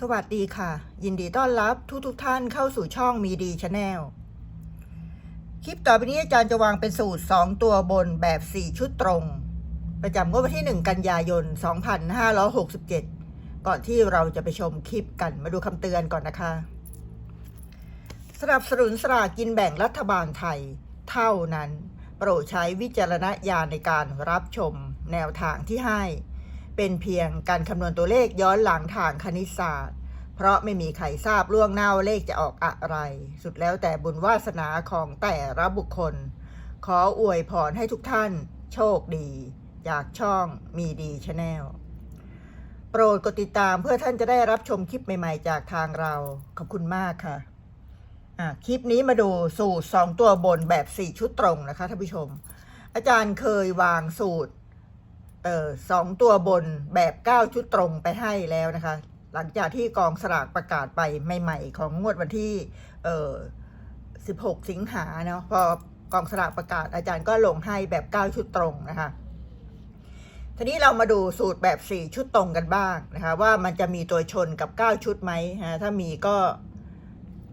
สวัสดีค่ะ ยินดีต้อนรับทุกทุกท่านเข้าสู่ช่องมีดีชาแนลคลิปต่อไปนี้อาจารย์จะวางเป็นสูตร 2 ตัวบนแบบ 4 ชุดตรง ประจำงวดวันที่ 1 กันยายน 2567 ก่อนที่เราจะไปชมคลิปกันมาดูคำเตือนก่อนนะคะ สนับสนุนสลากกินแบ่งรัฐบาลไทย เท่านั้น โปรดใช้วิจารณญาณในการรับชมแนวทางที่ให้ เป็นเพียงการคำนวณตัวเลขย้อนหลังทางคณิตศาสตร์ เพราะไม่มีใครทราบล่วงหน้าว่าเลขจะออกอะไร สุดแล้วแต่บุญวาสนาของแต่ละบุคคล ขออวยพรให้ทุกท่าน โชคดี จากช่องมีดีชาแนลโปรดกดติดตามเพื่อท่านจะได้รับชมคลิปใหม่ ๆ จากทางเรา ขอบคุณมากค่ะะคลิปนี้มาดูสูตร 2 ตัวบนแบบ 4 ชุดตรงนะคะท่านผู้ชม อาจารย์เคยวางสูตร เอ่อสองตัวบนแบบเก้าชุดตรงไปให้แล้วนะคะ หลังจากที่กองสลากประกาศไปใหม่ ๆ ของงวดวันที่เอ่อ16 สิงหาเนาะพอกองสลากประกาศอาจารย์ก็ลงให้แบบเก้าชุดตรงนะคะทีนี้เรามาดูสูตรแบบ 4 ชุดตรงกันบ้างนะคะ ว่ามันจะมีตัวชนกับ 9 ชุดไหมฮะถ้ามีก็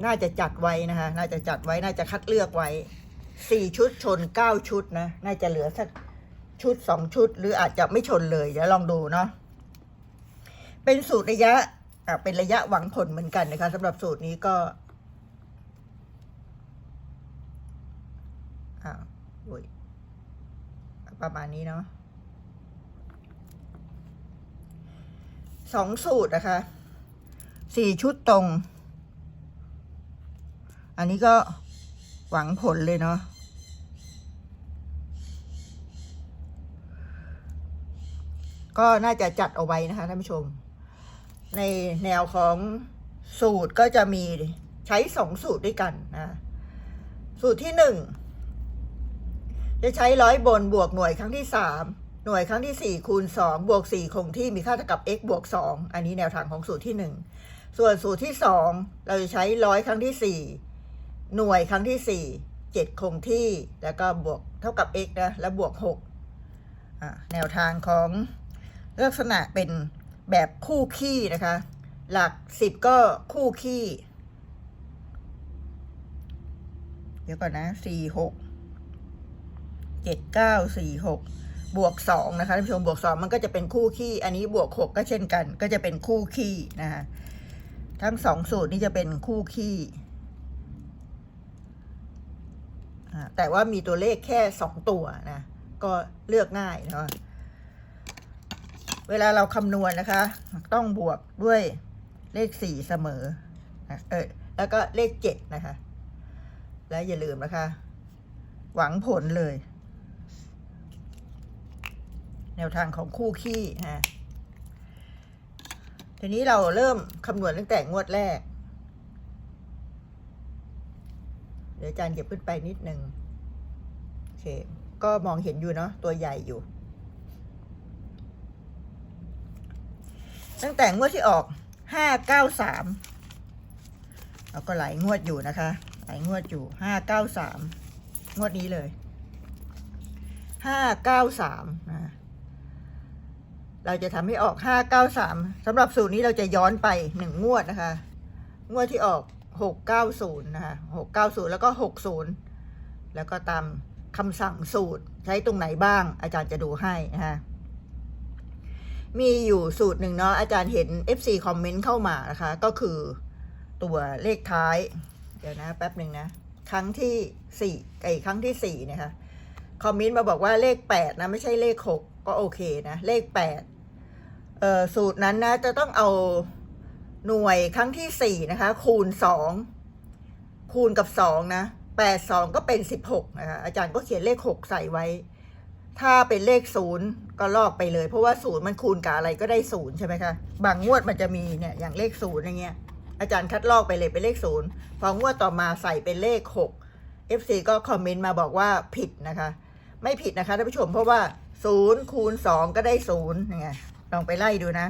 น่าจะจัดไว้นะคะ น่าจะจัดไว้น่าจะคัดเลือกไว้ 4 ชุดชน 9 ชุดนะ น่าจะเหลือสัก ชุดสองชุด หรืออาจจะไม่ชนเลยเดี๋ยวลองดูเนาะเป็นสูตรระยะอะเป็นระยะหวังผลเหมือนกันนะคะสำหรับสูตรนี้ก็อ่าอุ้ยประมาณนี้เนาะสองสูตรนะคะสี่ชุดตรง อันนี้ก็หวังผลเลยเนาะ ก็น่าจะจัดเอาไว้นะคะท่านผู้ชม ในแนวของสูตรก็จะมีใช้สองสูตรด้วยกันนะ สูตรที่หนึ่งจะใช้ร้อยบนบวกหน่วยครั้งที่สามหน่วยครั้งที่สี่คูณสองบวกสี่คงที่มีค่าเท่ากับ x บวกสองอันนี้แนวทางของสูตรที่หนึ่งส่วนสูตรที่สองเราจะใช้ร้อยครั้งที่สี่หน่วยครั้งที่สี่เจ็ดคงที่แล้วก็บวกเท่ากับ x นะแล้วบวกหกแนวทางของ ลักษณะเป็นแบบคู่ขี้นะคะ หลักสิบก็คู่ขี้ เดี๋ยวก่อนนะสี่หกเจ็ดเก้าสี่หกบวกสองนะคะท่านผู้ชมบวกสองมันก็จะเป็นคู่ขี้ อันนี้บวกหกก็เช่นกัน ก็จะเป็นคู่ขี้นะคะทั้งสองสูตรนี้จะเป็นคู่ขี้แต่ว่ามีตัวเลขแค่สองตัวนะ ก็เลือกง่ายเนาะ เวลาเราคำนวณนะคะ ต้องบวกด้วยเลขสี่เสมอเออแล้วก็เลขเจ็ดนะคะ และอย่าลืมนะคะ หวังผลเลย แนวทางของคู่ขี้ฮะทีนี้เราเริ่มคำนวณตั้งแต่งวดแรก เดี๋ยวอาจารย์เก็บขึ้นไปนิดนึงโอเค ก็มองเห็นอยู่เนาะตัวใหญ่อยู่ ตั้งแต่งวดที่ออกห้าเก้าสามเราก็หลายงวดอยู่นะคะ หลายงวดอยู่ห้าเก้าสามงวดนี้เลยห้าเก้าสามนะเราจะทำให้ออกห้าเก้าสามสำหรับสูตรนี้เราจะย้อนไปหนึ่งงวดนะคะ งวดที่ออกหกเก้าศูนย์นะคะหกเก้าศูนย์แล้วก็หกศูนย์แล้วก็ตามคำสั่งสูตรใช้ตรงไหนบ้างอาจารย์จะดูให้นะคะ มีอยู่สูตรหนึ่งเนาะอาจารย์เห็น FC คอมเมนต์เข้ามานะคะ ก็คือตัวเลขท้าย เดี๋ยวนะแป๊บหนึ่งนะ ครั้งที่สี่ไอ้ครั้งที่สี่เนะคะคอมเมนต์มาบอกว่าเลขแปดนะไม่ใช่เลขหกก็โอเคนะ เลขแปดเอ่อสูตรนั้นนะจะต้องเอาหน่วยครั้งที่สี่นะคะ คูณสองคูณกับสองนะแปดสองก็เป็นสิบหกนะคะอาจารย์ก็เขียนเลขหกใส่ไว้ ถ้าเป็นเลขศูนย์ ก็ลอกไปเลย เพราะว่าศูนย์มันคูณกับอะไรก็ได้ศูนย์ใช่ไหมคะบางงวดมันจะมีเนี่ยอย่างเลขศูนย์อย่างเงี้ยอาจารย์คัดลอกไปเลยเป็นเลขศูนย์พองวดต่อมาใส่เป็นเลขหก FC ก็คอมเมนต์มาบอกว่าผิดนะคะ ไม่ผิดนะคะท่านผู้ชมเพราะว่าศูนย์คูณสองก็ได้ศูนย์ไงลองไปไล่ดูนะ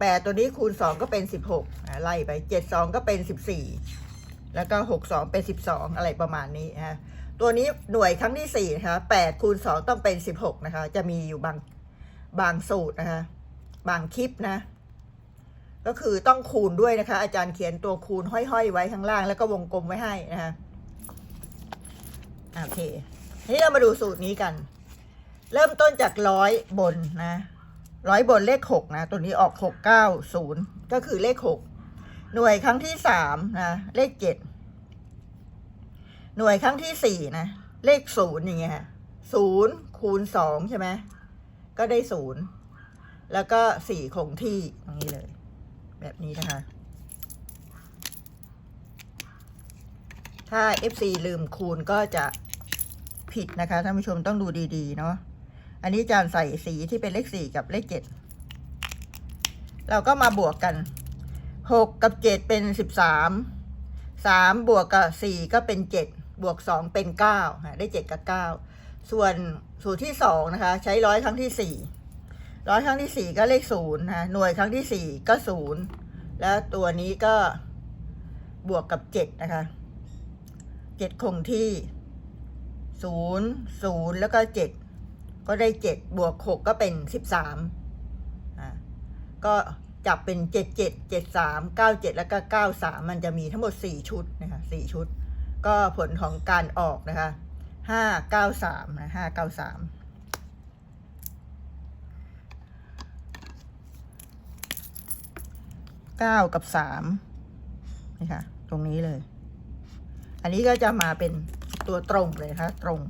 แปดตัวนี้คูณสองก็เป็นสิบหกไล่ไปเจ็ดสองก็เป็นสิบสี่แล้วก็หกสองเป็นสิบสองอะไรประมาณนี้นะตัวนี้หน่วยครั้งที่สี่นะคะแปดคูณสองต้องเป็นสิบหกนะคะ จะมีอยู่บาง บางสูตรนะคะบางคลิปนะ ก็คือต้องคูณด้วยนะคะ อาจารย์เขียนตัวคูณห้อยๆ ไว้ข้างล่างแล้วก็วงกลมไว้ให้นะคะโอเคทีนี้เรามาดูสูตรนี้กัน เริ่มต้นจากร้อยบนนะร้อยบนเลขหกนะ ตัวนี้ออกหกเก้าศูนย์ก็คือเลขหกหน่วยครั้งที่สามนะเลขเจ็ดหน่วยครั้งที่สี่นะ เลขศูนย์อย่างเงี้ยศูนย์คูณสองใช่ไหม ก็ได้ศูนย์แล้วก็สี่คงที่ตรงนี้เลย แบบนี้นะคะ ถ้า FC ลืมคูณก็จะผิดนะคะท่านผู้ชมต้องดูดีๆ เนาะอันนี้จารย์ใส่สีที่เป็นเลขสี่กับเลขเจ็ดเราก็มาบวกกันหกกับเจ็ดเป็นสิบสามสามบวกกับสี่ก็เป็นเจ็ดบวกสองเป็นเก้าได้เจ็ดกับเก้าส่วน สูตรที่สองนะคะ ใช้ร้อยครั้งที่สี่ร้อยครั้งที่สี่ก็เลขศูนย์นะหน่วยครั้งที่สี่ก็ศูนย์แล้วตัวนี้ก็บวกกับเจ็ดนะคะเจ็ดคงที่ศูนย์ศูนย์แล้วก็เจ็ดก็ได้เจ็ดบวกหกก็เป็นสิบสามอ่าก็จับเป็นเจ็ดเจ็ดเจ็ดสามเก้าเจ็ดแล้วก็เก้าสามมันจะมีทั้งหมดสี่ชุดนะคะสี่ชุด ก็ผลของการออกนะคะ ห้าเก้าสามนะห้าเก้าสามเก้ากับสามนี่ค่ะ ตรงนี้เลย อันนี้ก็จะมาเป็นตัวตรงเลยนะคะตรง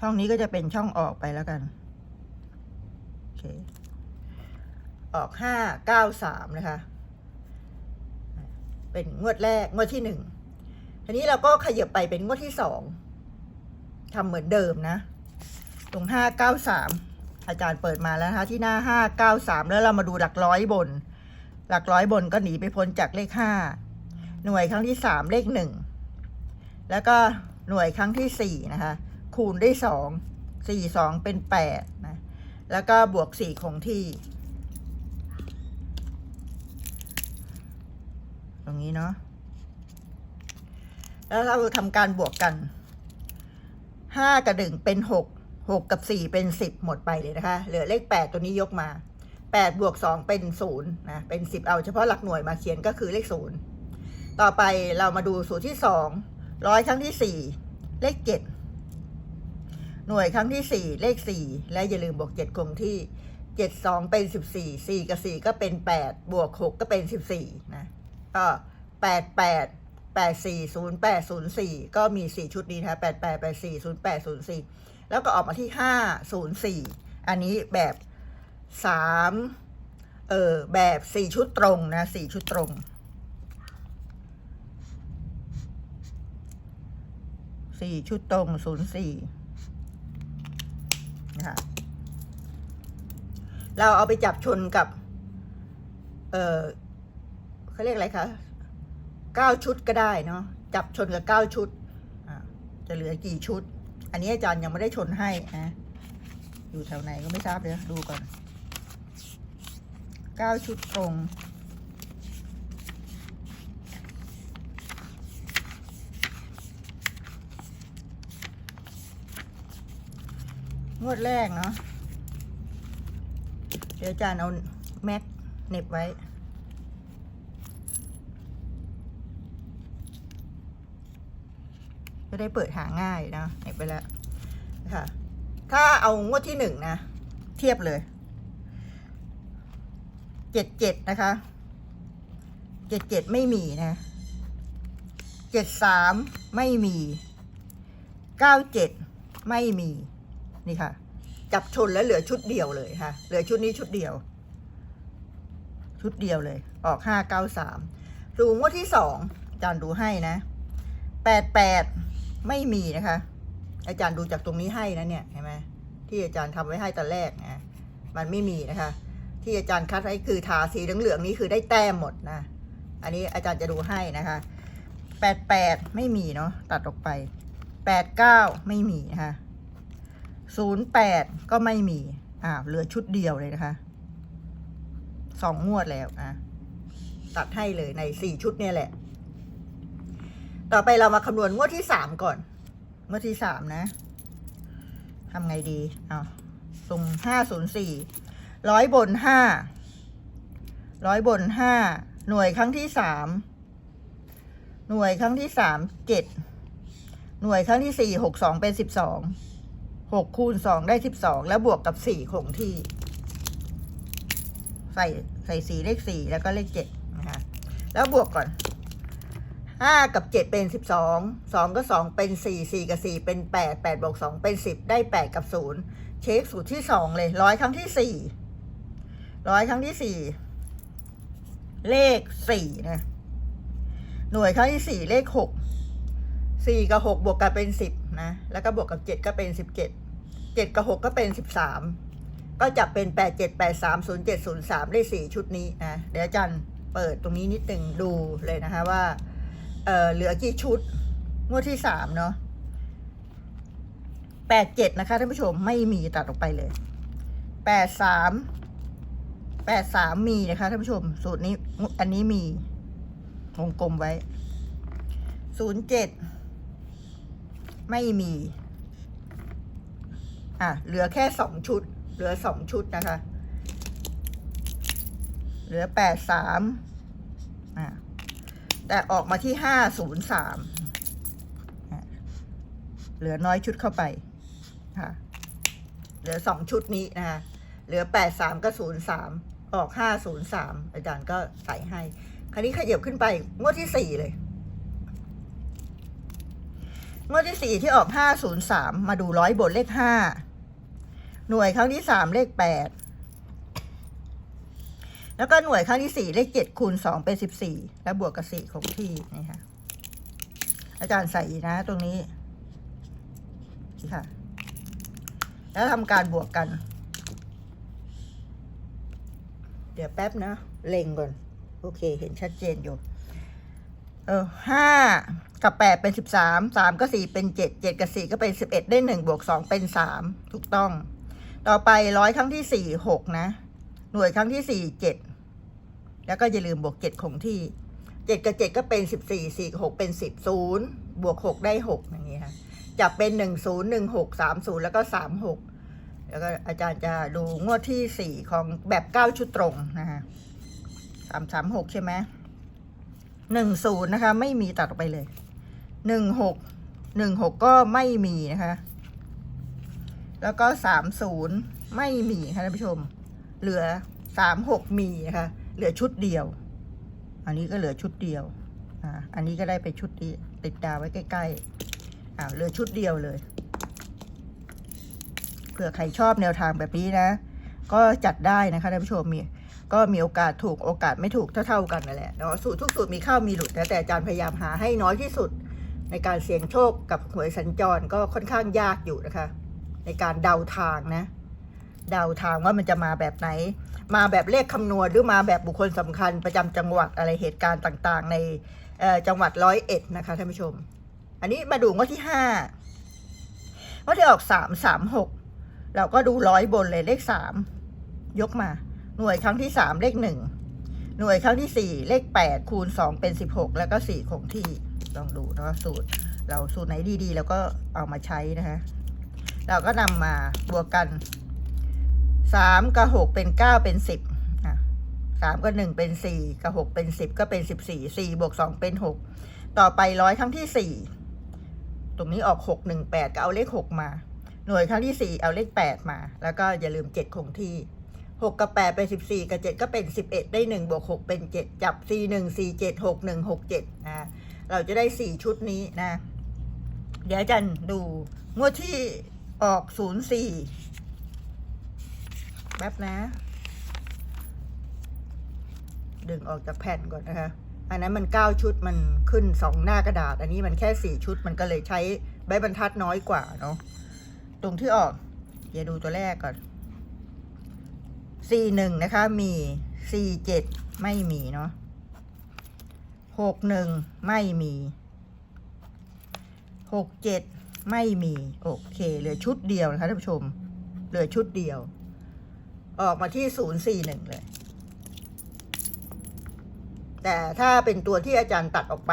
ช่องนี้ก็จะเป็นช่องออกไปแล้วกัน โอเค ออกห้าเก้าสามนะคะ เป็นงวดแรกงวดที่หนึ่งทีนี้เราก็ขยับไปเป็นงวดที่สองทำเหมือนเดิมนะ ตรงห้าเก้าสามอาจารย์เปิดมาแล้วนะคะที่หน้าห้าเก้าสามแล้วเรามาดูหลักร้อยบน หลักร้อยบนก็หนีไปพ้นจากเลขห้าหน่วยครั้งที่สามเลขหนึ่งแล้วก็หน่วยครั้งที่สี่นะคะคูณได้สองสี่สองเป็นแปดนะแล้วก็บวกสี่คงที่ ตรงนี้เนาะแล้วเราทำการบวกกันห้ากับหนึ่งเป็นหกหกกับสี่เป็นสิบหมดไปเลยนะคะ เหลือเลขแปดตัวนี้ยกมาแปดบวกสองเป็นศูนย์นะเป็นสิบเอาเฉพาะหลักหน่วยมาเขียนก็คือเลขศูนย์ต่อไปเรามาดูสูตรที่สองร้อยครั้งที่สี่เลขเจ็ดหน่วยครั้งที่สี่เลขสี่และอย่าลืมบวกเจ็ดคงที่เจ็ดสองเป็นสิบสี่สี่กับสี่ก็เป็นแปดบวกหกก็เป็นสิบสี่นะ ก็แปดแปดแปดสี่ศูนย์แปดศูนย์สี่ก็มีสี่ชุดนี้นะคะแปดแปดแปดสี่ศูนย์แปดศูนย์สี่แล้วก็ออกมาที่ห้าศูนย์สี่อันนี้แบบสามเออแบบสี่ชุดตรงนะสี่ชุดตรงสี่ชุดตรงศูนย์สี่นะคะเราเอาไปจับชนกับ เออ เขาเรียกอะไรคะเก้าชุดก็ได้เนาะจับชนกับเก้าชุดจะเหลือกี่ชุด อันนี้อาจารย์ยังไม่ได้ชนให้นะอยู่แถวไหนก็ไม่ทราบเลยดูก่อนเก้าชุดตรงงวดแรกเนาะเดี๋ยวอาจารย์เอาแม็กเน็บไว้ จะได้เปิดหาง่ายนะเหน็บไปแล้วนะคะถ้าเอางวดที่หนึ่งนะ เทียบเลยเจ็ดเจ็ดนะคะเจ็ดเจ็ดไม่มีนะเจ็ดสามไม่มีเก้าเจ็ดไม่มีนี่ค่ะ จับชนแล้วเหลือชุดเดียวเลยค่ะ เหลือชุดนี้ชุดเดียว ชุดเดียวเลย ออกห้าเก้าสามดูงวดที่สองจารย์ดูให้นะแปดแปด ไม่มีนะคะ อาจารย์ดูจากตรงนี้ให้นะเนี่ยเห็นไหมที่อาจารย์ทำไว้ให้ตอนแรกนะมันไม่มีนะคะ ที่อาจารย์คัดไว้คือทาสีเหลืองๆนี้คือได้แต้มหมดนะ อันนี้อาจารย์จะดูให้นะคะแปดแปดไม่มีเนาะตัดออกไปแปดเก้าไม่มีนะคะศูนย์แปดก็ไม่มีอ่าเหลือชุดเดียวเลยนะคะสองงวดแล้วอะตัดให้เลยในสี่ชุดเนี่ยแหละ ต่อไปเรามาคำนวณงวดที่สามก่อน งวดที่สามนะทำไงดีเอาสุ่มห้าศูนย์สี่ร้อยบนห้าร้อยบนห้าหน่วยครั้งที่สามหน่วยครั้งที่สามเจ็ดหน่วยครั้งที่สี่หกสองเป็นสิบสองหกคูณสองได้สิบสองแล้วบวกกับสี่คงที่ ใส่ใส่สี่เลขสี่แล้วก็เลขเจ็ดนะคะแล้วบวกก่อน ห้ากับเจ็ดเป็นสิบสองสองก็สองเป็นสี่สี่กับสี่เป็นแปดแปดบวกสองเป็นสิบได้แปดกับศูนย์เช็คสูตรที่สองเลยร้อยครั้งที่สี่ร้อยครั้งที่สี่เลขสี่นะหน่วยครั้งที่สี่เลขหกสี่กับหกบวกกันเป็นสิบนะแล้วก็บวกกับเจ็ดก็เป็นสิบเจ็ดเจ็ดกับหกก็เป็นสิบสามก็จับเป็น8 7 8 3 0 7 0 3ได้4ชุดนี้นะเดี๋ยวอาจารย์เปิดตรงนี้นิดหนึ่งดูเลยนะคะว่า เออเหลือกี่ชุด งวดที่สามเนาะแปดเจ็ดนะคะท่านผู้ชมไม่มีตัดออกไปเลยแปดสามแปดสามมีนะคะท่านผู้ชม สูตรนี้ อันนี้มีวงกลมไว้ศูนย์เจ็ดไม่มี อะ เหลือแค่สองชุด เหลือสองชุดนะคะ เหลือแปดสามอะ แต่ออกมาที่ห้าศูนย์สามเหลือน้อยชุดเข้าไปค่ะ เหลือสองชุดนี้นะคะเหลือแปดสามก็ศูนย์สามออกห้าศูนย์สามอาจารย์ก็ใส่ให้ คราวนี้ขยับขึ้นไปงวดที่สี่เลยงวดที่สี่ที่ออกห้าศูนย์สามมาดูร้อยบทเลขห้าหน่วยครั้งที่สามเลขแปด แล้วก็หน่วยครั้งที่สี่เลขเจ็ดคูณสองเป็นสิบสี่แล้วบวกกับสี่คงที่นี่ค่ะ อาจารย์ใส่นะ ตรงนี้นี่ค่ะ แล้วทำการบวกกัน เดี๋ยวแป๊บนะเล็งก่อน โอเค เห็นชัดเจนอยู่ เออห้ากับแปดเป็นสิบสามสามกับสี่เป็นเจ็ดเจ็ดกับสี่ก็เป็นสิบเอ็ดได้หนึ่งบวกสองเป็นสามถูกต้อง ต่อไปร้อยครั้งที่สี่หกนะ หน่วยครั้งที่สี่เจ็ดแล้วก็อย่าลืมบวกเจ็ดคงที่เจ็ดกับเจ็ดก็เป็นสิบสี่สี่กับหกเป็นสิบศูนย์บวกหกได้หกอย่างนี้ค่ะจับเป็นหนึ่งศูนย์หนึ่งหกสามศูนย์แล้วก็สามหกแล้วก็อาจารย์จะดูงวดที่สี่ของแบบเก้าชุดตรงนะคะสามสามหกใช่ไหมหนึ่งศูนย์นะคะ ไม่มีตัดออกไปเลยหนึ่งหกหนึ่งหกก็ไม่มีนะคะ แล้วก็สามศูนย์ไม่มีค่ะท่านผู้ชม เหลือสามหกมีนะคะเหลือชุดเดียว อันนี้ก็เหลือชุดเดียวอ่าอันนี้ก็ได้ไปชุดนี้ติดดาวไว้ใกล้ๆอ่าเหลือชุดเดียวเลยเผื่อใครชอบแนวทางแบบนี้นะ ก็จัดได้นะคะท่านผู้ชมมีก็มีโอกาสถูกโอกาสไม่ถูกเท่าๆกันนั่นแหละเนาะสูตรทุกสูตรมีเข้ามีหลุดนะแต่อาจารย์พยายามหาให้น้อยที่สุด ในการเสี่ยงโชคกับหวยสัญจรก็ค่อนข้างยากอยู่นะคะ ในการเดาทางนะ เดาทางว่ามันจะมาแบบไหน มาแบบเลขคำนวณหรือมาแบบบุคคลสำคัญประจำจังหวัดอะไรเหตุการณ์ต่างๆ ในจังหวัดร้อยเอ็ดนะคะท่านผู้ชม อันนี้มาดูงวดที่ห้างวดที่ออกสามสามหกเราก็ดูร้อยบนเลยเลขสามยกมา หน่วยครั้งที่สามเลขหนึ่งหน่วยครั้งที่สี่เลขแปดคูณสองเป็นสิบหกแล้วก็สี่คงที่ลองดูเนาะสูตร เราสูตรไหนดีๆเราก็เอามาใช้นะคะเราก็นำมาบวกกัน สามกับหกเป็นเก้าเป็นสิบสามกับหนึ่งเป็นสี่กับหกเป็นสิบก็เป็นสิบสี่สี่บวกสองเป็นหกต่อไปร้อยครั้งที่สี่ตรงนี้ออกหกหนึ่งแปดก็เอาเลขหกมา หน่วยครั้งที่สี่เอาเลขแปดมา แล้วก็อย่าลืมเจ็ดคงที่หกกับแปดเป็นสิบสี่กับเจ็ดก็เป็นสิบเอ็ดได้หนึ่งบวกหกเป็นเจ็ดจับสี่หนึ่งสี่เจ็ดหกหนึ่งหกเจ็ดนะเราจะได้สี่ชุดนี้นะ เดี๋ยวจารย์ดูงวดที่ออกศูนย์สี่ แป๊บนะ ดึงออกจากแผ่นก่อนนะคะ อันนั้นมันเก้าชุดมันขึ้นสองหน้ากระดาษ อันนี้มันแค่สี่ชุดมันก็เลยใช้ใบบรรทัดน้อยกว่าเนาะ ตรงที่ออกเดี๋ยวดูตัวแรกก่อนสี่หนึ่งนะคะ มีสี่เจ็ดไม่มีเนาะหกหนึ่งไม่มีหกเจ็ดไม่มี โอเค เหลือชุดเดียวนะคะท่านผู้ชม เหลือชุดเดียว ออกมาที่ศูนย์สี่หนึ่งเลย แต่ถ้าเป็นตัวที่อาจารย์ตัดออกไป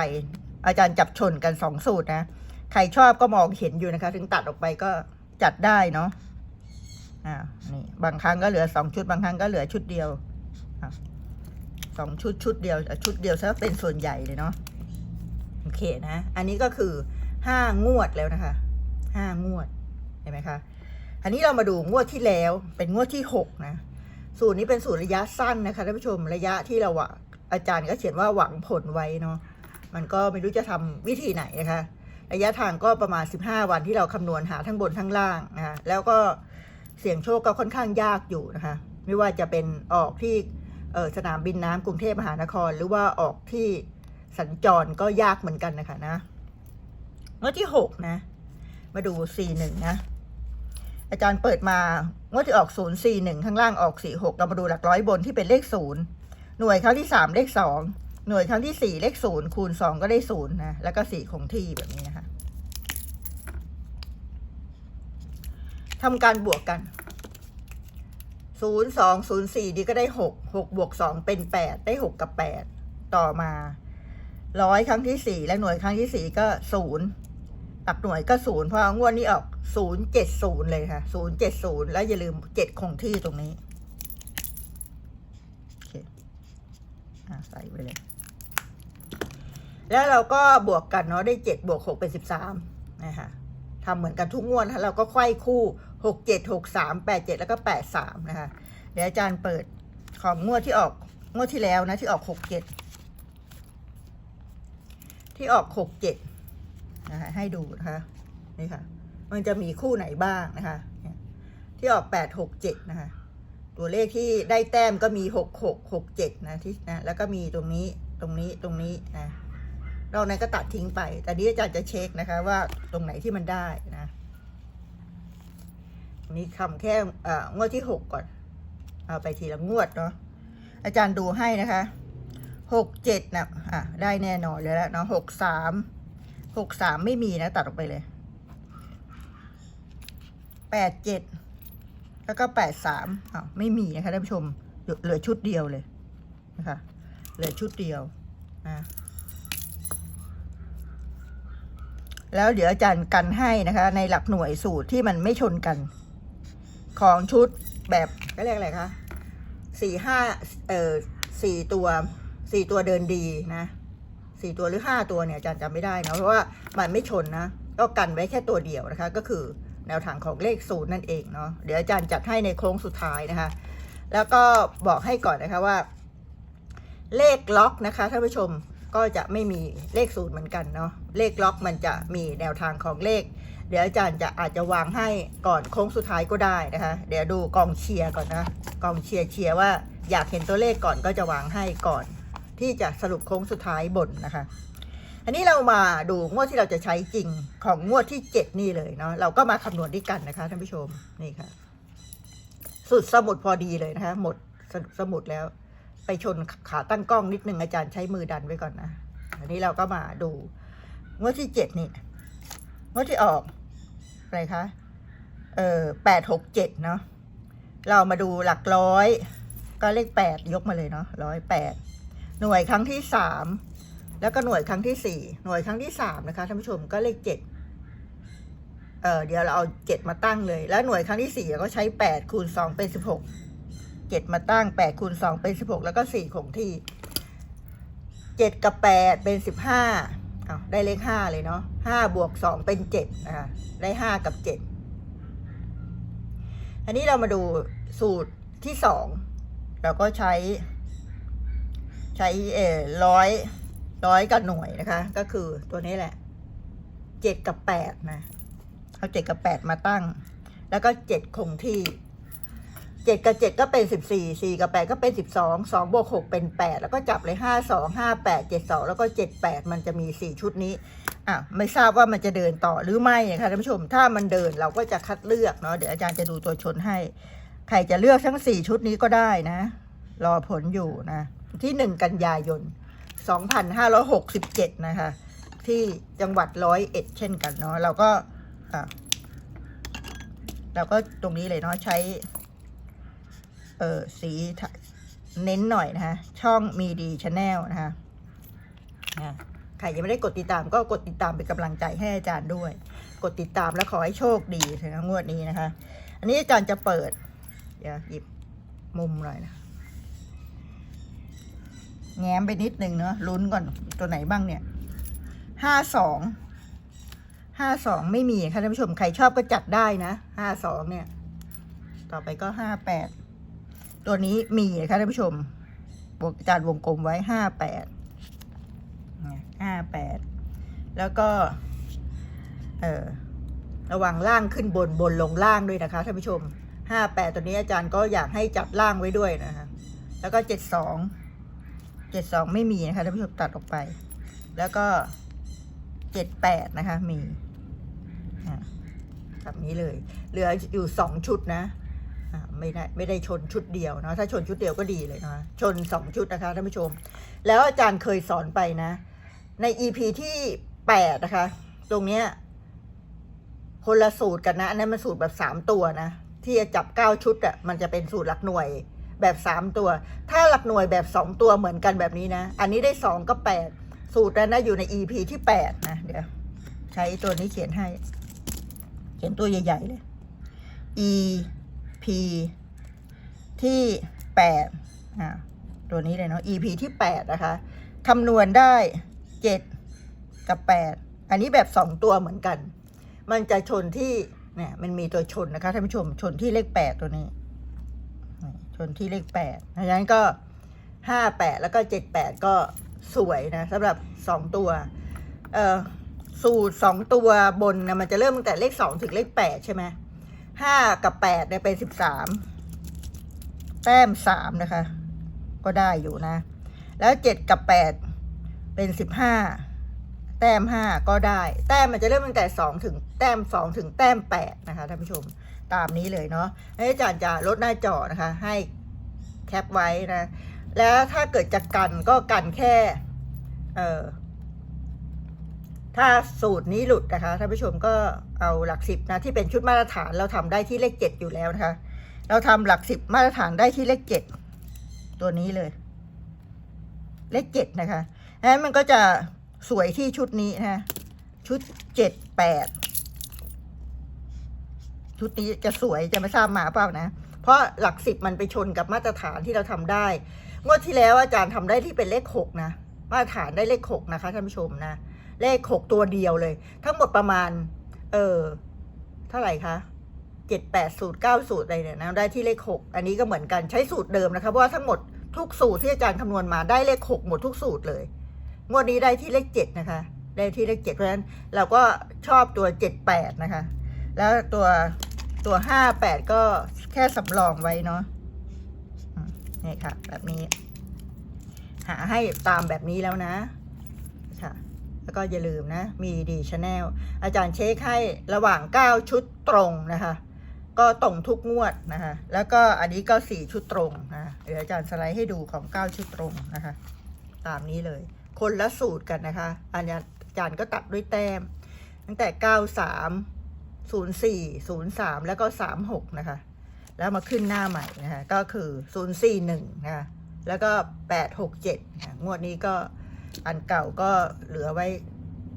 อาจารย์จับชนกันสองสูตรนะ ใครชอบก็มองเห็นอยู่นะคะ ถึงตัดออกไปก็จัดได้เนาะอ่านี่บางครั้งก็เหลือสองชุด บางครั้งก็เหลือชุดเดียวสองชุดชุดเดียว ชุดเดียวซะเป็นส่วนใหญ่เลยเนาะโอเคนะ อันนี้ก็คือห้างวดแล้วนะคะห้างวด เห็นไหมคะ อันนี้เรามาดูงวดที่แล้วเป็นงวดที่หกนะสูตรนี้เป็นสูตรระยะสั้นนะคะท่านผู้ชมระยะที่เราอะอาจารย์ก็เขียนว่าหวังผลไว้เนาะมันก็ไม่รู้จะทำวิธีไหนนะคะ ระยะทางก็ประมาณ 15 วันที่เราคำนวณหาทั้งบนทั้งล่างนะคะแล้วก็เสี่ยงโชคก็ค่อนข้างยากอยู่นะคะ ไม่ว่าจะเป็นออกที่เสนามบินน้ำกรุงเทพมหานคร หรือว่าออกที่สัญจรก็ยากเหมือนกันนะคะนะงวดที่ 6 นะ มาดู 41 นะ อาจารย์เปิดมางวดที่ออก 041 ข้างล่างออก 46 เรามาดูหลักร้อยบนที่เป็นเลข 0 หน่วยครั้งที่ 3 เลข 2 หน่วยครั้งที่ 4 เลข 0 คูณ 2 ก็ได้0นะ แล้วก็ 4 คงที่แบบนี้นะคะทำการบวกกัน 0 2 0 4 ดีก็ได้ 6 6 บวก 2 เป็น 8 ได้ 6 กับ 8 ต่อมาร้อยครั้งที่ 4 และหน่วยครั้งที่ 4 ก็ 0 หลักหน่วยก็ศูนย์เพราะงวดนี้ออกศูนย์เจ็ดศูนย์เลยค่ะศูนย์เจ็ดศูนย์แล้วอย่าลืมเจ็ดคงที่ตรงนี้โอเคอะใส่ไปเลย แล้วเราก็บวกกันเนาะได้เจ็ดบวกหกเป็นสิบสามนะคะทำเหมือนกันทุกงวดนะเราก็ไขว้คู่หกเจ็ดหกสามแปดเจ็ดแล้วก็แปดสามนะคะเดี๋ยวอาจารย์เปิดของงวดที่ออกงวดที่แล้วนะที่ออกหกเจ็ดที่ออกหกเจ็ด นะคะให้ดูนะคะนี่ค่ะ มันจะมีคู่ไหนบ้างนะคะ ที่ออกแปดหกเจ็ดนะคะ ตัวเลขที่ได้แต้มก็มีหกหกหกเจ็ดนะที่นะแล้วก็มีตรงนี้ตรงนี้ตรงนี้นะนอกนั้นก็ตัดทิ้งไป แต่นี้อาจารย์จะเช็คนะคะว่าตรงไหนที่มันได้นะนี่คำแค่เอองวดที่หกก่อน เอาไปทีละงวดเนาะอาจารย์ดูให้นะคะหกเจ็ดนะอะได้แน่นอนเลยแล้วเนาะหกสาม หกสามไม่มีนะ ตัดออกไปเลยแปดเจ็ดแล้วก็แปดสามอ้าวไม่มีนะคะท่านผู้ชมเหลือชุดเดียวเลยนะคะเหลือชุดเดียวนะแล้วเดี๋ยวอาจารย์กันให้นะคะ ในหลักหน่วยสูตรที่มันไม่ชนกัน ของชุดแบบก็เรียกอะไรคะสี่ห้าเอ่อสี่ตัวสี่ตัวเดินดีนะ สี่ตัวหรือห้าตัวเนี่ยอาจารย์จำไม่ได้นะเพราะว่ามันไม่ชนนะก็กันไว้แค่ตัวเดียวนะคะ ก็คือแนวทางของเลขศูนย์นั่นเองเนาะเดี๋ยวอาจารย์จัดให้ในโค้งสุดท้ายนะคะ แล้วก็บอกให้ก่อนนะคะว่า เลขล็อกนะคะท่านผู้ชมก็จะไม่มีเลขศูนย์เหมือนกันเนาะเลขล็อกมันจะมีแนวทางของเลข เดี๋ยวอาจารย์จะอาจจะวางให้ก่อนโค้งสุดท้ายก็ได้นะคะ เดี๋ยวดูกองเชียร์ก่อนนะกองเชียร์เชียร์ว่าอยากเห็นตัวเลขก่อนก็จะวางให้ก่อน ที่จะสรุปโค้งสุดท้ายบนนะคะ อันนี้เรามาดูงวดที่เราจะใช้จริงของงวดที่เจ็ดนี่เลยเนาะเราก็มาคำนวณด้วยกันนะคะท่านผู้ชมนี่ค่ะ สุดสมุดพอดีเลยนะคะ หมดสสมุดแล้ว ไปชนขาตั้งกล้องนิดนึงอาจารย์ใช้มือดันไว้ก่อนนะอันนี้เราก็มาดูงวดที่เจ็ดนี่งวดที่ออกอะไรคะเออแปดหกเจ็ดเนาะเรามาดูหลักร้อย ก็เลขแปดยกมาเลยเนาะร้อยแปด หน่วยครั้งที่สามแล้วก็หน่วยครั้งที่สี่หน่วยครั้งที่สามนะคะท่านผู้ชมก็เลขเจ็ดเออเดี๋ยวเราเอาเจ็ดมาตั้งเลย แล้วหน่วยครั้งที่สี่ก็ใช้แปดคูณสองเป็นสิบหกเจ็ดมาตั้งแปดคูณสองเป็นสิบหกแล้วก็สี่คงที่เจ็ดกับแปดเป็นสิบห้าเอาได้เลขห้าเลยเนาะห้าบวกสองเป็นเจ็ดนะคะได้ห้ากับเจ็ดอันนี้เรามาดูสูตรที่สองเราก็ใช้ ใช้เอ่อร้อยร้อยกับหน่วยนะคะ ก็คือตัวนี้แหละเจ็ดกับแปดนะเอาเจ็ดกับแปดมาตั้ง แล้วก็เจ็ดคงที่เจ็ดกับเจ็ดก็เป็นสิบสี่สี่กับแปดก็เป็นสิบสองสองบวกหกเป็นแปดแล้วก็จับเลยห้าสองห้าแปดเจ็ดสองแล้วก็เจ็ดแปดมันจะมีสี่ชุดนี้อะไม่ทราบว่ามันจะเดินต่อหรือไม่นะคะท่านผู้ชมถ้ามันเดินเราก็จะคัดเลือกเนาะเดี๋ยวอาจารย์จะดูตัวชนให้ ใครจะเลือกทั้งสี่ชุดนี้ก็ได้นะ รอผลอยู่นะ ที่หนึ่งกันยายน 2567 นะคะ ที่จังหวัดร้อยเอ็ดเช่นกันเนาะเราก็เราก็ตรงนี้เลยเนาะใช้ เออสีเน้นหน่อยนะคะช่องมีดีชาแนลนะคะใครยังไม่ได้กดติดตามก็กดติดตามเป็นกำลังใจให้อาจารย์ด้วย กดติดตามแล้วขอให้โชคดีถึงงวดนี้นะคะ อันนี้อาจารย์จะเปิด เดี๋ยวหยิบมุมหน่อยนะ แง้มไปนิดนึงเนาะลุ้นก่อนตัวไหนบ้างเนี่ยห้าสองห้าสองไม่มีค่ะท่านผู้ชมใครชอบก็จัดได้นะห้าสองเนี่ย ต่อไปก็ห้าแปดตัวนี้มีค่ะท่านผู้ชมวงจารย์วงกลมไว้ห้าแปดห้าแปดแล้วก็ เออระวังล่างขึ้นบนบนลงล่างด้วยนะคะท่านผู้ชมห้าแปดตัวนี้อาจารย์ก็อยากให้จับล่างไว้ด้วยนะคะแล้วก็เจ็ดสอง เจ็ดสองไม่มีนะคะท่านผู้ชมตัดออกไป แล้วก็เจ็ดแปดนะคะ มีแบบนี้เลย เหลืออยู่สองชุดนะไม่ได้ไม่ได้ชนชุดเดียวเนาะถ้าชนชุดเดียวก็ดีเลยนะชนสองชุดนะคะท่านผู้ชม แล้วอาจารย์เคยสอนไปนะ ใน EP ที่แปดนะคะ ตรงเนี้ยคนละสูตรกันนะอันนั้นมันสูตรแบบสามตัวนะ ที่จะจับเก้าชุดอะ่ะมันจะเป็นสูตรหลักหน่วย แบบสามตัว ถ้าหลักหน่วยแบบสองตัวเหมือนกันแบบนี้นะ อันนี้ได้สองก็แปดสูตรนั้นนะอยู่ใน EP ที่แปดนะ เดี๋ยว ใช้ตัวนี้เขียนให้ เขียนตัวใหญ่ ๆ เลย EP ที่แปดอ่าตัวนี้เลยเนาะ EP ที่แปดนะคะคำนวณได้เจ็ดกับแปดอันนี้แบบสองตัวเหมือนกัน มันจะชนที่เนี่ยมันมีตัวชนนะคะท่านผู้ชมชนที่เลขแปดตัวนี้ ชนที่เลขแปดเพราะฉะนั้นก็ห้าแปดแล้วก็เจ็ดแปดก็สวยนะสำหรับสองตัว เอ่อสูตรสองตัวบนนะมันจะเริ่มตั้งแต่เลขสองถึงเลขแปดใช่ไหมห้ากับแปดเนี่ยเป็นสิบสามแต้มสามนะคะ ก็ได้อยู่นะ แล้วเจ็ดกับแปดเป็นสิบห้าแต้มห้าก็ได้ แต้มมันจะเริ่มตั้งแต่สองถึงแต้มสองถึงแต้มแปดนะคะท่านผู้ชม ตามนี้เลยเนาะให้อาจารย์จะลดหน้าจอนะคะ ให้แคปไว้นะ แล้วถ้าเกิดจะกันก็กันแค่เออถ้าสูตรนี้หลุดนะคะท่านผู้ชมก็เอาหลักสิบนะที่เป็นชุดมาตรฐานเราทำได้ที่เลขเจ็ดอยู่แล้วนะคะ เราทำหลักสิบมาตรฐานได้ที่เลขเจ็ดตัวนี้เลย เลขเจ็ดนะคะนั้นมันก็จะสวยที่ชุดนี้นะชุดเจ็ดแปด ชุดนี้จะสวยจะไม่ทราบมาเปล่านะ เพราะหลักสิบมันไปชนกับมาตรฐานที่เราทำได้ งวดที่แล้วอาจารย์ทำได้ที่เป็นเลขหกนะ มาตรฐานได้เลขหกนะคะท่านผู้ชมนะ เลขหกตัวเดียวเลย ทั้งหมดประมาณ เออเท่าไหร่คะเจ็ดแปดสูตรเก้าสูตรอะไรเนี่ยนะได้ที่เลขหกอันนี้ก็เหมือนกันใช้สูตรเดิมนะคะเพราะว่าทั้งหมดทุกสูตรที่อาจารย์คำนวณมาได้เลขหกหมดทุกสูตรเลย งวดนี้ได้ที่เลขเจ็ดนะคะ ได้ที่เลขเจ็ดเพราะฉะนั้นเราก็ชอบตัวเจ็ดแปดนะคะ แล้วตัวตัวห้าแปดก็แค่สำรองไว้เนาะนี่ค่ะ แบบนี้ หาให้ตามแบบนี้แล้วนะค่ะ แล้วก็อย่าลืมนะ มีดีชาแนลอาจารย์เช็คให้ระหว่าง 9 ชุดตรงนะคะ ก็ตรงทุกงวดนะคะ แล้วก็อันนี้ก็ 4 ชุดตรงนะเดี๋ยวอาจารย์สไลด์ให้ดูของ 9 ชุดตรงนะคะ ตามนี้เลย คนละสูตรกันนะคะอาจารย์อาจารย์ก็ตัดด้วยแต้ม ตั้งแต่ 93 04 03แล้วก็36นะคะ แล้วมาขึ้นหน้าใหม่นะคะ ก็คือ041นะคะ แล้วก็867นะงวดนี้ก็อันเก่าก็เหลือไว้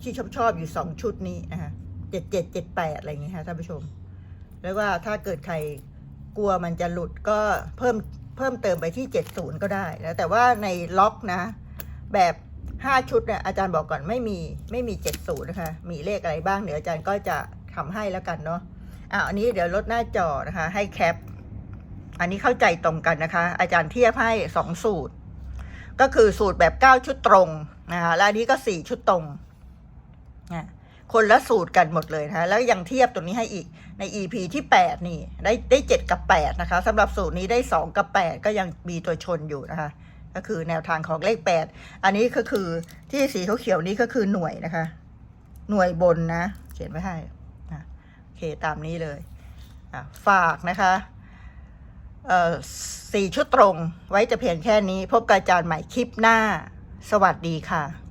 ที่ชอบชอบอยู่2ชุดนี้นะคะ77 78อะไรอย่างเงี้ยค่ะท่านผู้ชม แล้วว่าถ้าเกิดใครกลัวมันจะหลุดก็เพิ่มเพิ่มเติมไปที่ 70 ก็ได้นะแต่ว่าในล็อกนะ แบบ 5 ชุดเนี่ยอาจารย์บอกก่อนไม่มีไม่มี 70 นะคะ มีเลขอะไรบ้างเดี๋ยวอาจารย์ก็จะ ทำให้แล้วกันเนาะอะอันนี้เดี๋ยวลดหน้าจอนะคะ ให้แคป อันนี้เข้าใจตรงกันนะคะ อาจารย์เทียบให้2สูตร ก็คือสูตรแบบ9ชุดตรงนะคะแล้วอันนี้ก็4ชุดตรงนะคนละสูตรกันหมดเลยนะคะแล้วยังเทียบตรงนี้ให้อีกใน EP ที่ 8 นี่ ได้ได้7กับ 8 นะคะสำหรับสูตรนี้ได้ 2 กับ 8 ก็ยังมีตัวชนอยู่นะคะ ก็คือแนวทางของเลข 8 อันนี้ก็คือที่สีเขียวๆนี้ก็คือหน่วยนะคะ หน่วยบนนะ เขียนไว้ให้ เคตามนี้เลยฝากนะคะสี่ชุดตรงไว้จะเพียงแค่นี้ พบกับอาจารย์ใหม่คลิปหน้า สวัสดีค่ะ